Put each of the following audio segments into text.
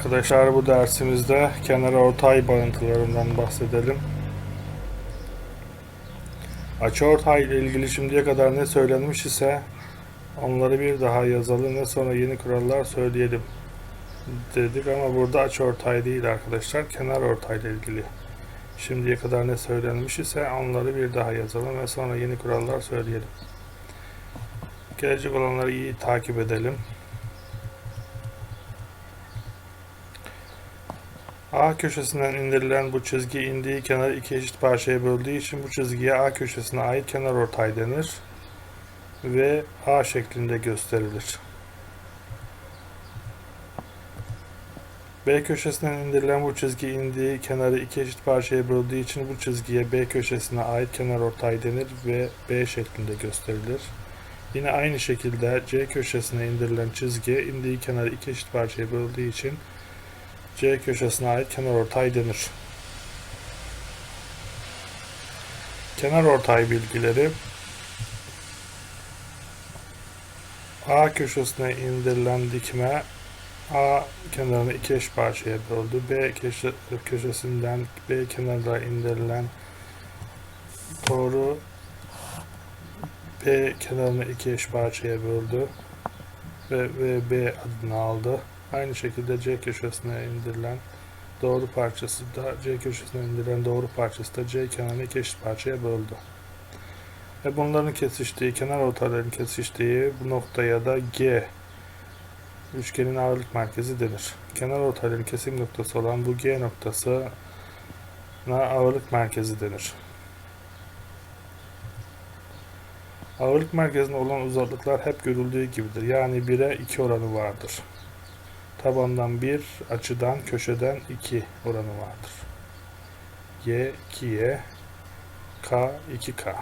arkadaşlar bu dersimizde kenar ortay bağıntılarından bahsedelim. Açıortay ile ilgili şimdiye kadar ne söylenmiş ise onları bir daha yazalım ve sonra yeni kurallar söyleyelim dedik ama burada açıortay değil arkadaşlar kenar ortay ile ilgili. Şimdiye kadar ne söylenmiş ise onları bir daha yazalım ve sonra yeni kurallar söyleyelim. Gelecek olanları iyi takip edelim. A köşesinden indirilen bu çizgi indiği kenarı iki eşit parçaya böldüğü için bu çizgiye A köşesine ait kenar ortay denir ve A şeklinde gösterilir. B köşesinden indirilen bu çizgi indiği kenarı iki eşit parçaya böldüğü için bu çizgiye B köşesine ait kenar ortay denir ve B şeklinde gösterilir. Yine aynı şekilde C köşesine indirilen çizgi indiği kenarı iki eşit parçaya böldüğü için C köşesine ait kenar ortay denir. Kenar ortay bilgileri A köşesine indirilen dikme A kenarını iki eş parçaya böldü. B köşe, köşesinden B kenarına indirilen doğru B kenarını iki eş parçaya böldü ve, ve B adını aldı. Aynı şekilde C köşesine indirilen doğru parçası da C köşesine indirilen doğru parçası da C kenarını iki eşit parçaya böldü. Ve bunların kesiştiği, kenar ortaların kesiştiği bu noktaya da G üçgenin ağırlık merkezi denir. Kenar ortaların kesim noktası olan bu G noktasına ağırlık merkezi denir. Ağırlık merkezine olan uzaklıklar hep görüldüğü gibidir. Yani 1'e 2 oranı vardır. Tabandan 1, açıdan, köşeden 2 oranı vardır. Y 2Y, K 2K.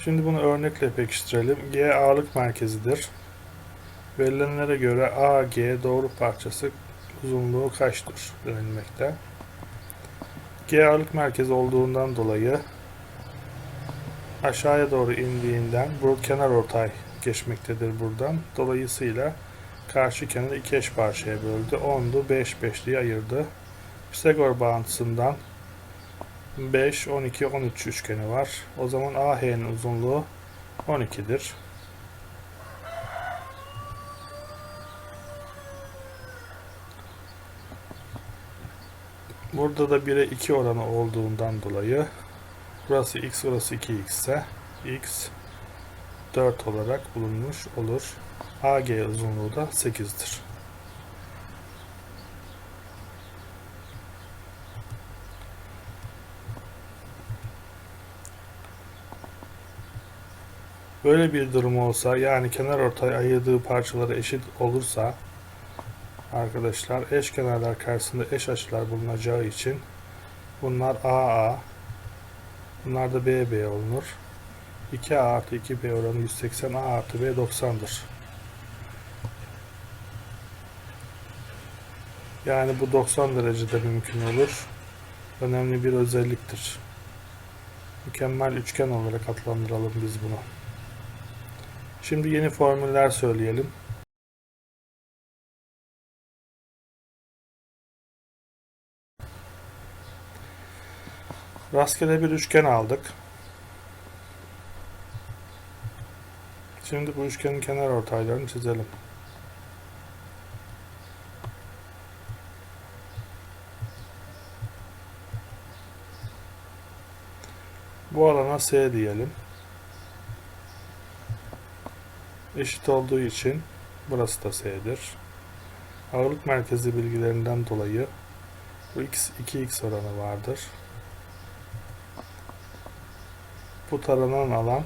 Şimdi bunu örnekle pekiştirelim. G ağırlık merkezidir. Verilenlere göre AG doğru parçası uzunluğu kaçtır denilmekte. G ağırlık merkezi olduğundan dolayı aşağıya doğru indiğinden bu kenar ortay geçmektedir buradan. Dolayısıyla karşı kenarı iki eş parçaya böldü. 10'du 5 5 diye ayırdı. Pisagor bağıntısından 5, 12, 13 üçgeni var. O zaman AH'nin uzunluğu 12'dir. Burada da 1'e 2 oranı olduğundan dolayı burası x, burası 2x ise x 4 olarak bulunmuş olur. AG uzunluğu da 8'dir. Böyle bir durum olsa yani kenar ortay ayırdığı parçaları eşit olursa arkadaşlar eş kenarlar karşısında eş açılar bulunacağı için bunlar AA bunlar da BB olunur. 2A artı 2B oranı 180 A artı B 90'dır. Yani bu 90 derecede mümkün olur. Önemli bir özelliktir. Mükemmel üçgen olarak adlandıralım biz bunu. Şimdi yeni formüller söyleyelim. Rastgele bir üçgen aldık. Şimdi bu üçgenin kenar ortaylarını çizelim. Bu alana S diyelim. Eşit olduğu için burası da S'dir. Ağırlık merkezi bilgilerinden dolayı bu x 2x oranı vardır. Bu taranan alan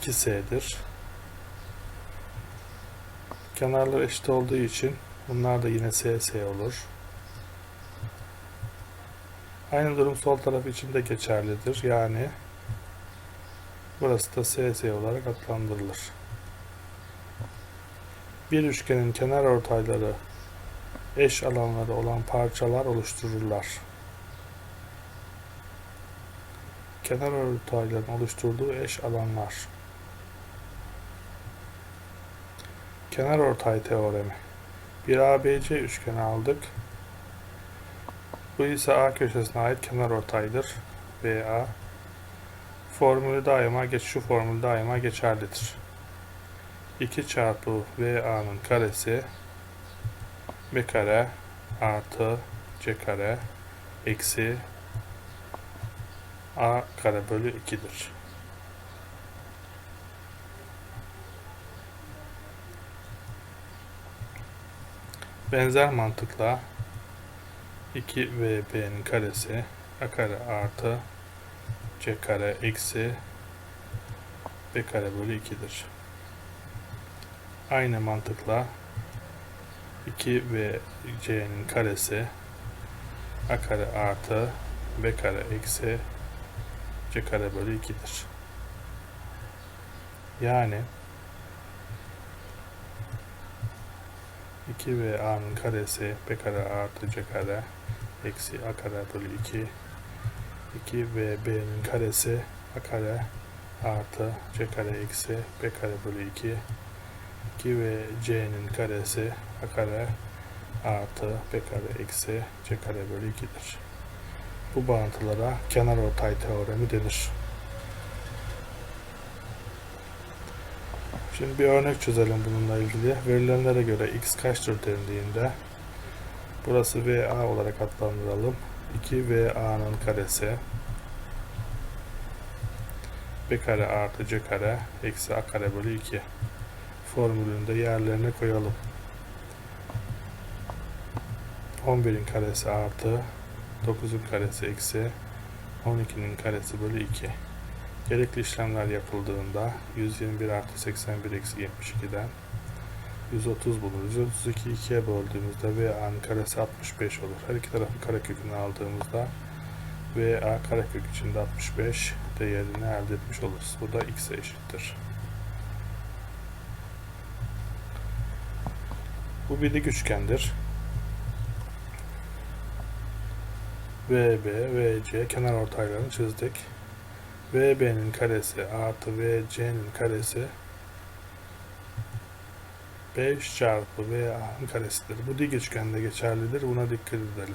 2s'dir. Kenarlar eşit olduğu için bunlar da yine s s olur. Aynı durum sol taraf için de geçerlidir. Yani burası da s s olarak adlandırılır. Bir üçgenin kenar ortayları eş alanları olan parçalar oluştururlar. kenar örtüayların oluşturduğu eş alanlar. Kenar ortay teoremi. Bir ABC üçgeni aldık. Bu ise A köşesine ait kenar ortaydır. VA. Formülü daima geç şu formül daima geçerlidir. 2 çarpı VA'nın karesi B kare artı C kare eksi A kare bölü 2'dir. Benzer mantıkla 2VB'nin karesi A kare artı C kare eksi B kare bölü 2'dir. Aynı mantıkla 2 ve c'nin karesi a kare artı b kare eksi c kare bölü 2'dir. Yani 2 ve a'nın karesi b kare artı c kare eksi a kare bölü 2 2 ve b'nin karesi a kare artı c kare eksi b kare bölü 2 2 ve c'nin karesi a kare artı b kare eksi c kare bölü 2'dir. Bu bağıntılara kenarortay teoremi denir. Şimdi bir örnek çözelim bununla ilgili. Verilenlere göre x kaçtır dendiğinde burası VA olarak adlandıralım. 2 VA'nın karesi b kare artı c kare eksi a kare bölü 2 formülünde yerlerine koyalım. 11'in karesi artı 9'un karesi eksi 12'nin karesi bölü 2. Gerekli işlemler yapıldığında 121 artı 81 eksi 72'den 130 buluruz. 132'yi 2'ye böldüğümüzde VA'nın karesi 65 olur. Her iki tarafın karekökünü aldığımızda VA karekök içinde 65 değerini elde etmiş oluruz. Bu da x'e eşittir. Bu bir dik üçgendir. VB, VC kenar ortaylarını çizdik. VB'nin karesi artı VC'nin karesi 5 çarpı VA'nın karesidir. Bu dik üçgende geçerlidir. Buna dikkat edelim.